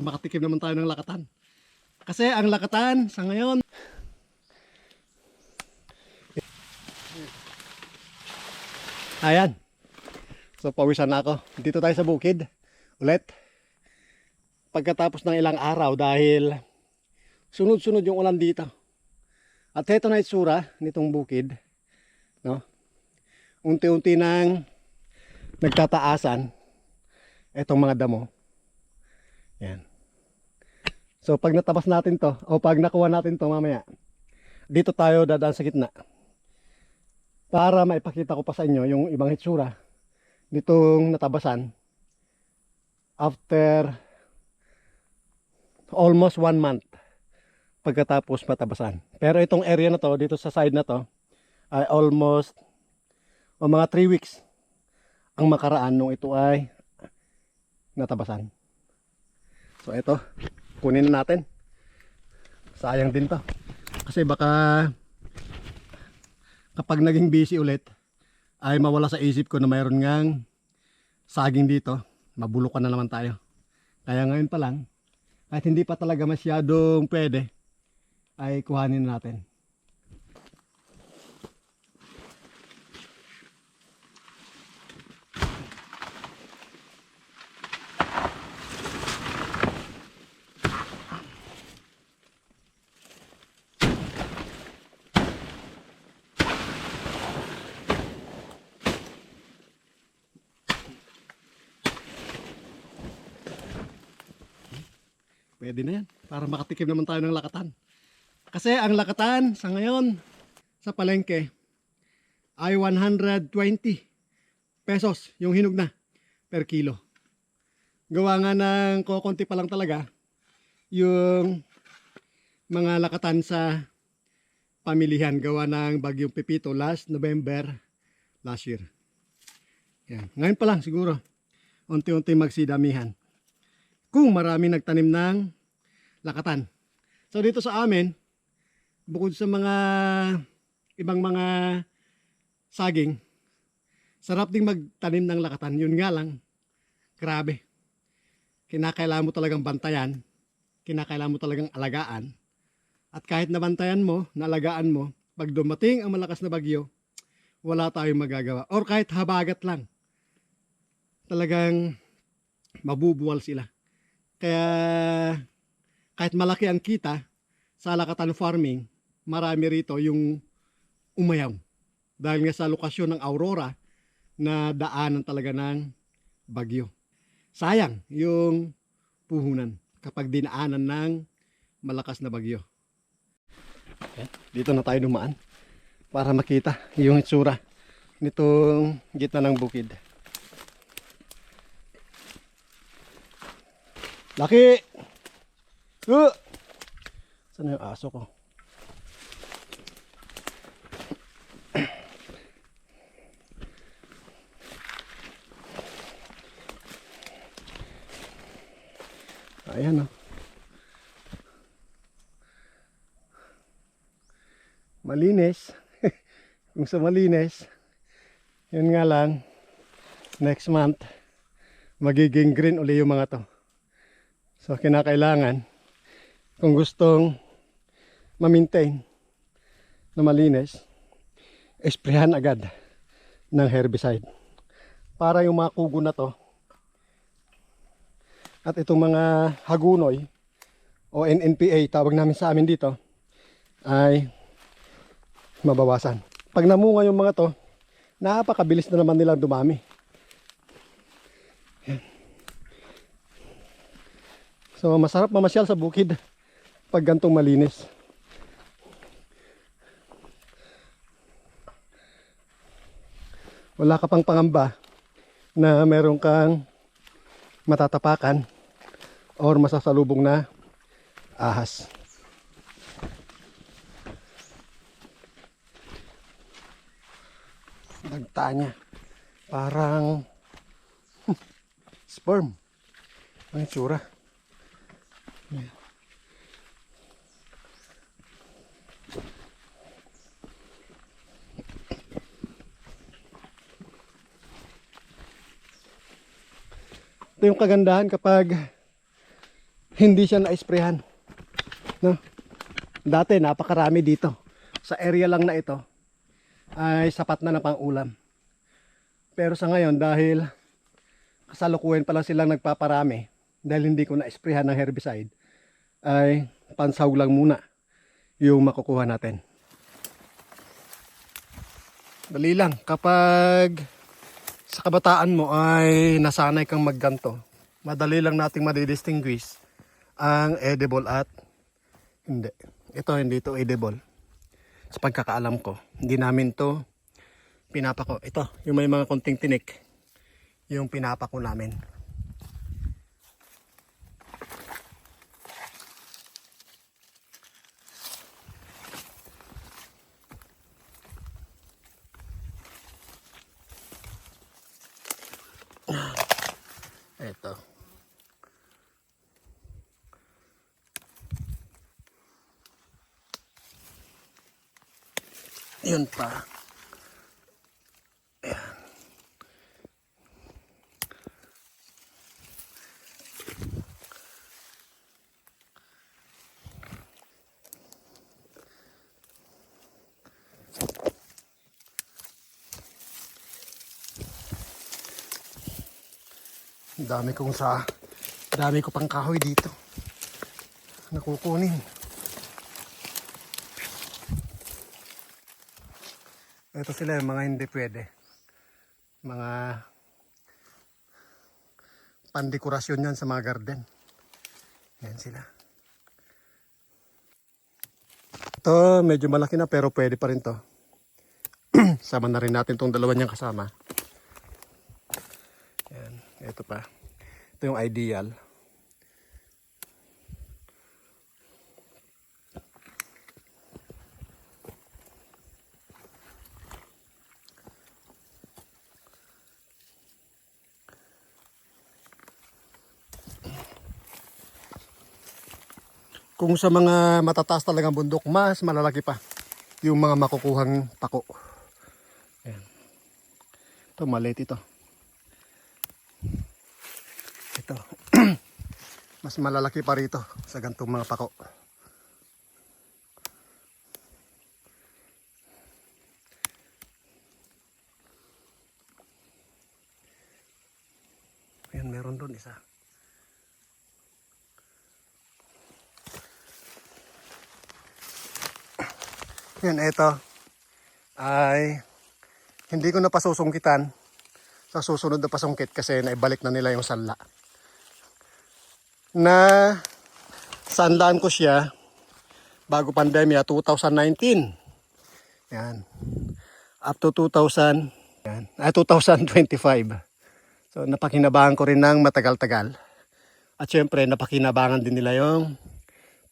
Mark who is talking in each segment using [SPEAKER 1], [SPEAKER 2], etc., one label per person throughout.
[SPEAKER 1] Makatikim naman tayo ng lakatan. Kasi ang lakatan sa ngayon Ayan. So pawisan na ako. Dito tayo sa bukid. Ulit. Pagkatapos ng ilang araw dahil sunod-sunod yung ulan dito. At ito na itsura nitong bukid. No? Unti-unti nang nagtataasan itong mga damo. Yan. So pag natabas natin to, o pag nakuha natin to mamaya, dito tayo dadaan sa gitna. Para maipakita ko pa sa inyo yung ibang hitsura nitong natabasan after almost one month pagkatapos matabasan. Pero itong area na to, dito sa side na to, ay almost o mga 3 weeks ang makaraan nung ito ay natabasan. So ito, kunin na natin. Sayang din to. Kasi baka kapag naging busy ulit ay mawala sa isip ko na mayroon ngang saging dito. Mabulukan na naman tayo. Kaya ngayon pa lang, kahit hindi pa talaga masyadong pwede, ay kuhanin natin. Pwede na yan. Para makatikim naman tayo ng lakatan. Kasi ang lakatan sa ngayon sa palengke ay 120 pesos yung hinog na per kilo. Gawa nga ng kokonti pa lang talaga yung mga lakatan sa pamilihan gawa ng bagyong Pepito last November last year. Yan. Ngayon pa lang siguro unti-unti magsidamihan kung marami nagtanim ng lakatan. So dito sa amin, bukod sa mga ibang mga saging, sarap ding magtanim ng lakatan. Yun nga lang, grabe. Kinakailangan mo talagang bantayan, kinakailangan mo talagang alagaan. At kahit nabantayan mo, naalagaan mo, pag dumating ang malakas na bagyo, wala tayong magagawa. Or kahit habagat lang, talagang mabubuwal sila. Kaya kahit malaki ang kita sa lakatan farming, marami rito yung umayaw. Dahil nga sa lokasyon ng Aurora na daanan talaga ng bagyo. Sayang yung puhunan kapag dinaanan ng malakas na bagyo. Dito na tayo dumaan para makita yung itsura nitong gitna ng bukid. Laki! Uh! Saan yung aso ko? Ayan o. Malinis. Kung sa malinis, yun nga lang, next month, magiging green uli yung mga to. So kinakailangan kung gustong ma-maintain na malinis, esprehan agad ng herbicide. Para yung mga kugo na to at itong mga hagunoy o NNPA tawag namin sa amin dito ay mabawasan. Pag namunga yung mga to, napakabilis na naman nilang dumami. So masarap mamasyal sa bukid pag gantong malinis. Wala ka pang pangamba na meron kang matatapakan or masasalubong na ahas. Dagta niya. Parang sperm. Ang itsura. Ito yung kagandahan kapag hindi siya na-sprayhan. No? Dati napakarami dito. Sa area lang na ito ay sapat na na pang ulam. Pero sa ngayon dahil kasalukuyan pa lang silang nagpaparami dahil hindi ko na-sprayhan ng herbicide ay pansaw lang muna yung makukuha natin. Dali lang kapag sa kabataan mo ay nasanay kang magganto, madali lang nating madidistinguish ang edible at hindi. Ito hindi to edible. Sa pagkakaalam ko, hindi namin to pinapako. Ito, yung may mga konting tinik, yung pinapako namin. Ito. Yun pa. Ayan. Dami kong sa dami ko pang kahoy dito. Nakukunin. Ito sila yung mga hindi pwede. Mga pandekorasyon yan sa mga garden. Yan sila. Ito medyo malaki na pero pwede pa rin to. Sama na rin natin tong dalawa niyang kasama. Yan. Ito pa. Ito yung ideal. Kung sa mga matataas talagang bundok, mas malalaki pa yung mga makukuhang pako. Ayan. Ito, maliit ito. Ito. mas malalaki pa rito sa gantong mga pako. Ayan, meron doon isa. Yan, ito ay hindi ko na pasusungkitan sa susunod na pasungkit kasi naibalik na nila yung sanla. Na sanlaan ko siya bago pandemya 2019. Yan. Up to 2000, yan, ah, 2025. So napakinabangan ko rin ng matagal-tagal. At syempre napakinabangan din nila yung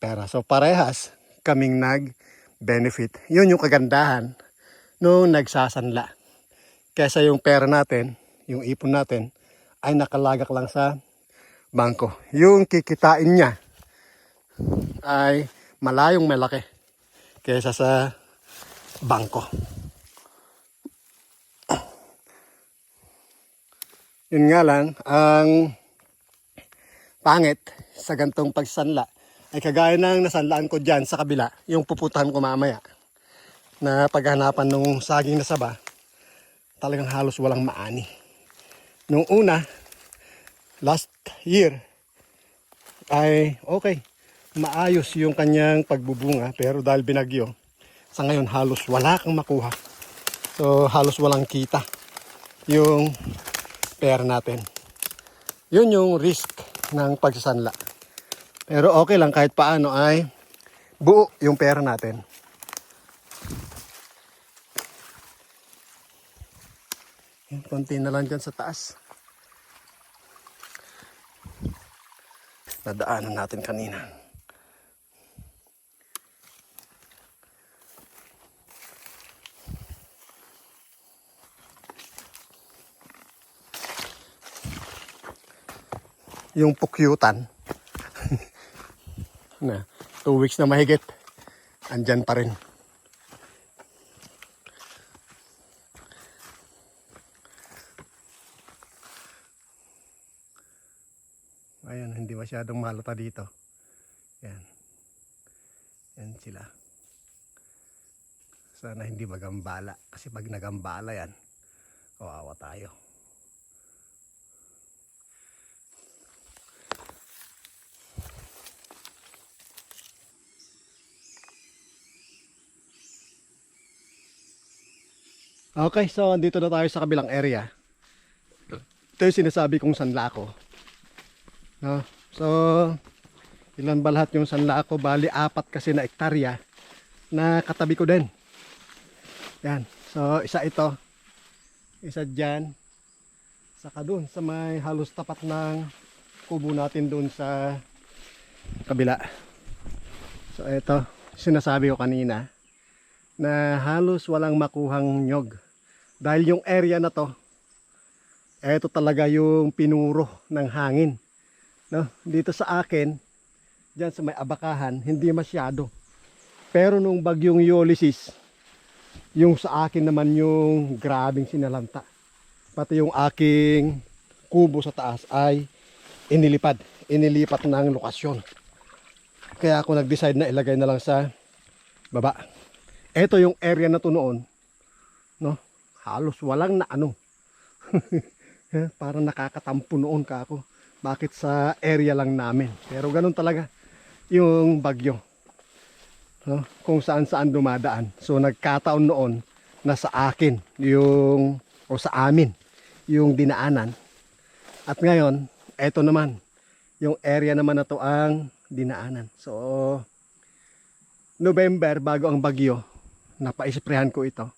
[SPEAKER 1] pera. So parehas kaming nag benefit. Yun yung kagandahan nung nagsasanla. Kesa yung pera natin, yung ipon natin, ay nakalagak lang sa bangko. Yung kikitain niya ay malayong malaki kesa sa bangko. Yun nga lang, ang pangit sa gantong pagsanla ay kagaya ng nasanlaan ko dyan sa kabila, yung puputahan ko mamaya na paghanapan ng saging na saba, talagang halos walang maani. Nung una, last year, ay okay, maayos yung kanyang pagbubunga, pero dahil binagyo, sa ngayon halos wala kang makuha. So halos walang kita yung pera natin. Yun yung risk ng pagsasanla. Pero okay lang kahit paano ay buo yung pera natin. Yung konti na lang dyan sa taas. Nadaanan natin kanina. Yung pukyutan na two weeks na mahigit andyan pa rin ayun hindi masyadong malata dito. Yan. Yan sila. Sana hindi magambala. Kasi pag nagambala yan, kawawa tayo. Okay, so andito na tayo sa kabilang area. Ito yung sinasabi kong sanlako. No? So, ilan ba lahat yung sanlako? Bali, apat kasi na ektarya na katabi ko din. Yan. So, isa ito. Isa dyan. Saka dun sa may halos tapat ng kubo natin dun sa kabila. So, ito. Sinasabi ko kanina na halos walang makuhang nyog. Dahil yung area na to, ito talaga yung pinuro ng hangin. No? Dito sa akin, dyan sa may abakahan, hindi masyado. Pero nung bagyong Ulysses, yung sa akin naman yung grabing sinalanta. Pati yung aking kubo sa taas ay inilipad. Inilipat ng lokasyon. Kaya ako nag-decide na ilagay na lang sa baba. Ito yung area na to noon. No? Halos walang na ano. Eh, Parang nakakatampo noon ka ako. Bakit sa area lang namin? Pero ganun talaga yung bagyo. No? Kung saan saan dumadaan. So nagkataon noon na sa akin yung o sa amin yung dinaanan. At ngayon, eto naman yung area naman na to ang dinaanan. So November bago ang bagyo, napaisprehan ko ito.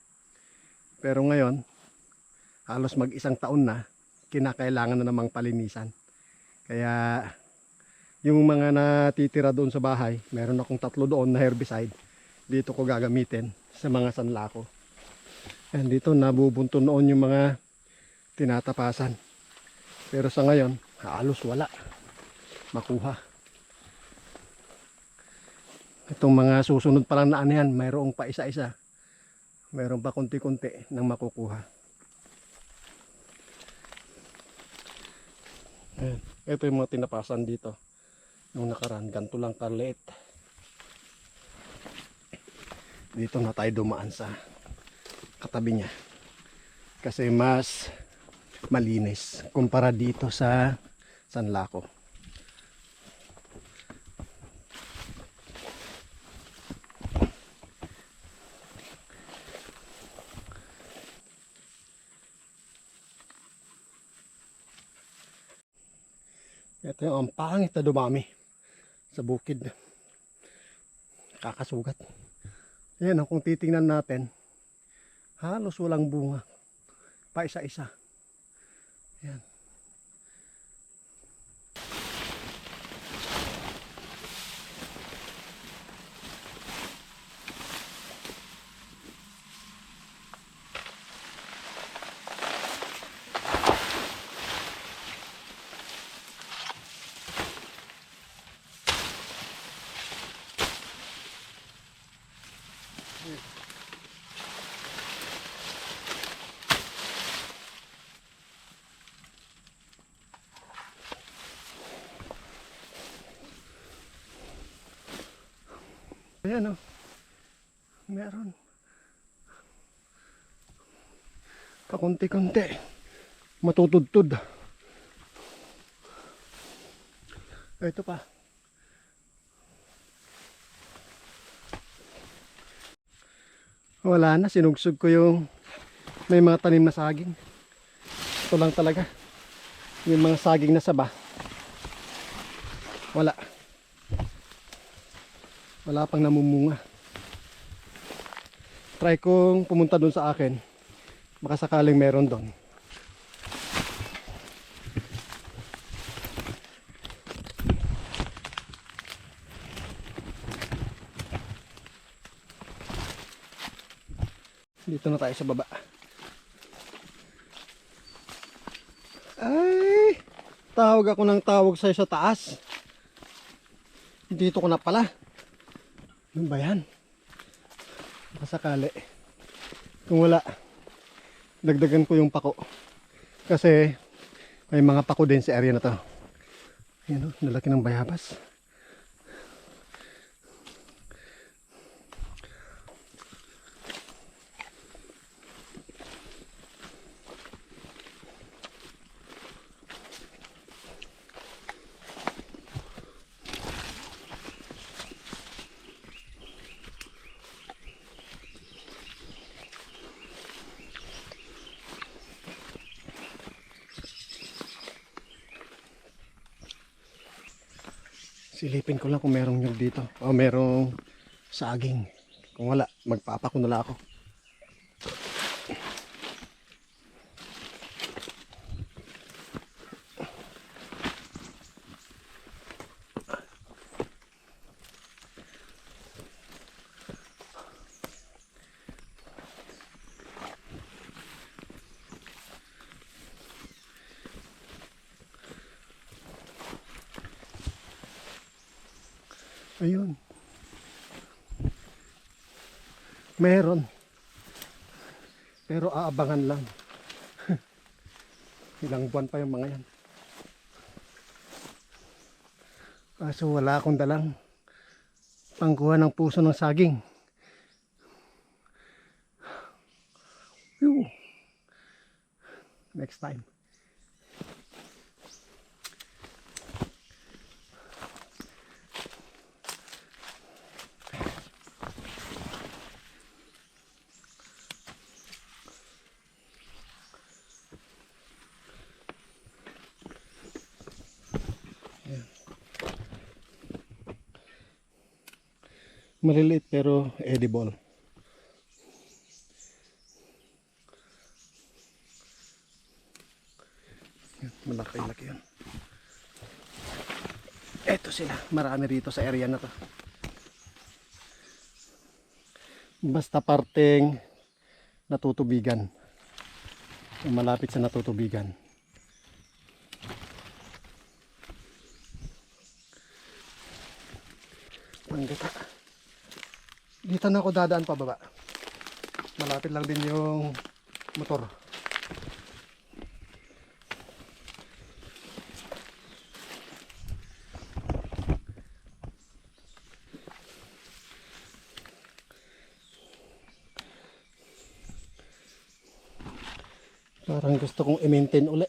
[SPEAKER 1] Pero ngayon, halos mag-isang taon na, kinakailangan na namang palinisan. Kaya yung mga natitira doon sa bahay, meron akong tatlo doon na herbicide. Dito ko gagamitin sa mga sanlako. And dito nabubunto noon yung mga tinatapasan. Pero sa ngayon, halos wala. Makuha. Itong mga susunod pa lang na ano yan, mayroong pa isa-isa. Mayroon pa konti-konti nang makukuha. Ayan. Ito yung mga tinapasan dito. Nung nakaraan, ganito lang kaliit. Dito na tayo dumaan sa katabi niya. Kasi mas malinis kumpara dito sa Sanlaco. Ito ang pangit na dumami sa bukid. Kakasugat. Ayan, oh, kung titingnan natin, halos walang bunga. Pa isa-isa. Ayan. Ayan o. Meron. Pakunti-kunti. Matutudtud. Ito pa. Wala na. Sinugsog ko yung may mga tanim na saging. Ito lang talaga. Yung mga saging na saba. Wala. Wala pang namumunga. Try kong pumunta doon sa akin. Baka sakaling meron doon. Dito na tayo sa baba. Ay! Tawag ako ng tawag sa'yo sa taas. Dito ko na pala. Ano ba yan? Masakali. Kung wala, dagdagan ko yung pako. Kasi may mga pako din sa area na to. Yan o, nalaki ng bayabas. Silipin ko lang kung merong nyug dito. O merong saging. Kung wala, magpapako na lang ako. Ayun. Meron. Pero aabangan lang. Ilang buwan pa yung mga yan. Kaso wala akong dalang pangkuha ng puso ng saging. Next time. Maliliit pero edible. Yan, Malaki-laki yan. Eto sila. Marami rito sa area na to. Basta parteng natutubigan. Malapit sa natutubigan. Dito na ako dadaan pababa. Malapit lang din yung motor. Parang gusto kong i-maintain uli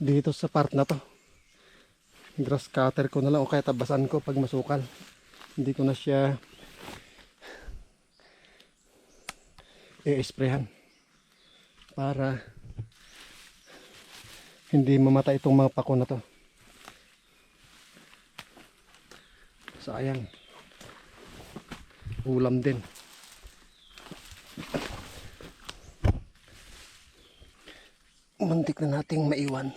[SPEAKER 1] dito sa part na to. Grass cutter ko na lang o kaya tabasan ko pag masukal. Hindi ko na siya i-sprayhan para hindi mamatay itong mga pako na to. Sayang. Ulam din. Muntik na nating maiwan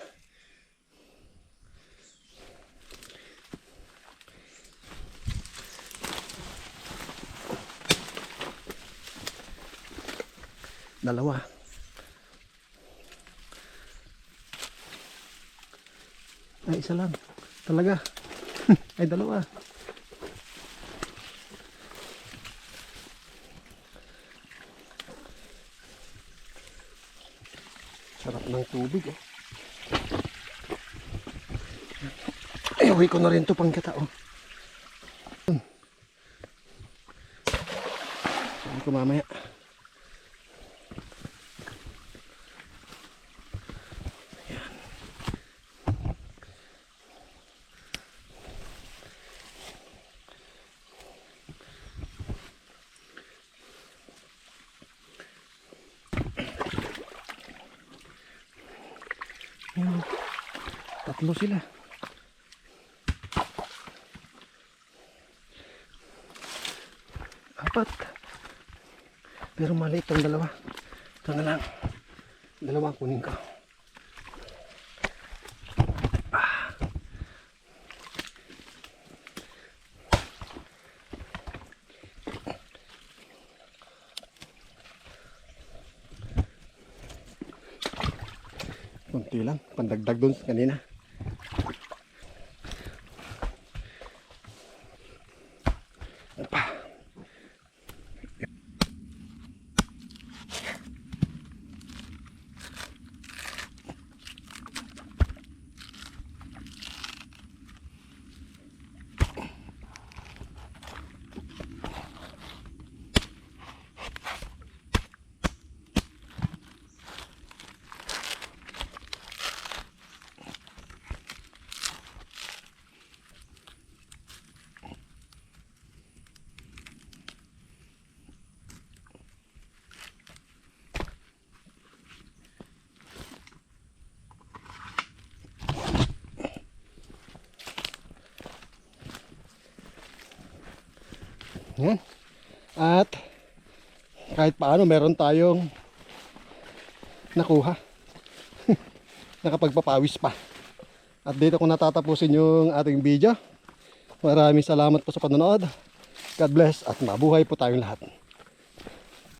[SPEAKER 1] dalawa. Ay isa lang. Talaga. Ay dalawa. Sarap ng tubig oh. ay uwi ko na rin to pang kita oh. Sabi ko mamaya Yan. Tatlo sila. Apat. Pero maliit ang dalawa. Ito na lang. Dalawa kunin ko. Ah. Kunti lang. Pandagdag sa kanina. At kahit paano meron tayong nakuha. Nakapagpapawis pa. At dito ko natatapusin yung ating video. Maraming salamat po sa panonood. God bless at mabuhay po tayong lahat.